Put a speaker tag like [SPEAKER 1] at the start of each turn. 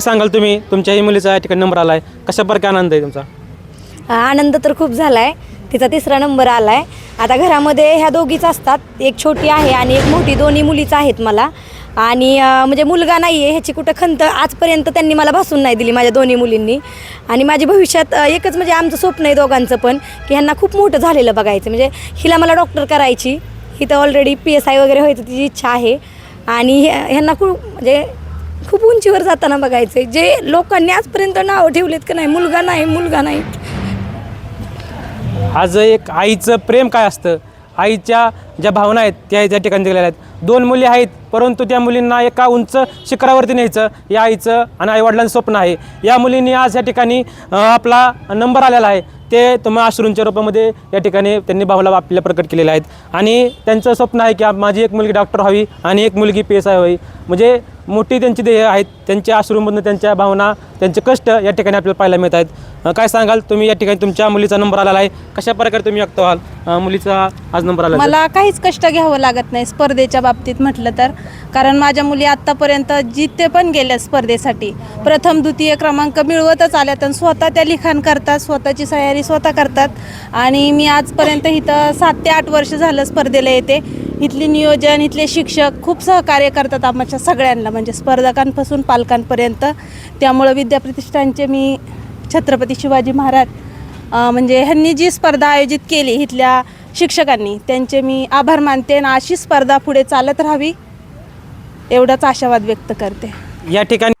[SPEAKER 1] सांगाल तुम्ही? तुमच्याही मुलीचा या ठिकाणी नंबर आला आहे कशा प्रकारे आनंद आहे तुमचा?
[SPEAKER 2] आनंद तर खूप झाला आहे तिचा तिसरा नंबर आला आहे आता घरामध्ये ह्या दोघीच असतात. एक छोटी आहे आणि एक मोठी. दोन्ही मुलीच आहेत मला. आणि अं, म्हणजे मुलगा नाही आहे ह्याची कुठं खंत आजपर्यंत त्यांनी मला भासून नाही दिली माझ्या दोन्ही मुलींनी. आणि माझ्या भविष्यात अं, एकच म्हणजे आमचं स्वप्न आहे दोघांचं पण की ह्यांना खूप मोठं झालेलं बघायचं. म्हणजे हिला मला डॉक्टर करायची. ही तर ऑलरेडी पी एस आय वगैरे व्हायचं तिची इच्छा आहे. आणि ह्या- ह्यांना खूप म्हणजे खूप उंचीवर जाताना बघायचं आहे जे लोकांनी आजपर्यंत नावं ठेवलेत का नाही मुलगा नाही मुलगा नाही.
[SPEAKER 1] आज एक आईचं प्रेम काय असतं? आईच्या ज्या भावना आहेत त्या त्या ठिकाणी दिलेल्या आहेत. दोन मुली आहेत परंतु त्या मुलींना एका उंच शिखरावरती न्यायचं या आईचं आणि आईवडिलांचं स्वप्न आहे. या मुलींनी आज या ठिकाणी आपला नंबर आलेला आहे. ते तुम्हा अश्रूंच्या रूपामध्ये या ठिकाणी त्यांनी भावला आपल्याला प्रकट केलेल्या आहेत. आणि त्यांचं स्वप्न आहे की आप- माझी एक मुलगी डॉक्टर व्हावी आणि एक मुलगी पी एस आय व्हावी. म्हणजे मोठी त्यांची ध्येय आहेत त्यांच्या अश्रूमधून त्यांच्या भावना त्यांचे कष्ट या ठिकाणी आपल्याला पाहायला मिळत आहेत. काय सांगाल? तुम्ही या ठिकाणी तुमच्या मुलीचा नंबर आलेला आहे. कशा प्रकारे तुम्ही व्यक्त व्हाल? मुलीचा आज नंबर आला.
[SPEAKER 3] मला काहीच कष्ट घ्यावं लागत नाही स्पर्धेच्या बाबतीत म्हटलं तर. कारण माझ्या मुली आत्तापर्यंत जिथे पण गेल्या स्पर्धेसाठी प्रथम द्वितीय क्रमांक मिळवतच आल्यात आणि स्वतः त्या लिखाण करतात स्वतःची तयारी स्वतः करतात. आणि मी आजपर्यंत इथं सात ते आठ वर्ष झालं स्पर्धेला येते. इथले नियोजन इथले शिक्षक खूप सहकार्य करतात आमच्या सगळ्यांना म्हणजे स्पर्धकांपासून पालकांपर्यंत. त्यामुळं विद्याप्रतिष्ठानचे मी छत्रपती शिवाजी महाराज म्हणजे ह्यांनी जी स्पर्धा आयोजित केली इथल्या शिक्षकांनी त्यांचे मी आभार मानते आणि अशी स्पर्धा पुढे चालत राहावी एवढाच आशावाद व्यक्त करते.
[SPEAKER 1] या ठिकाणी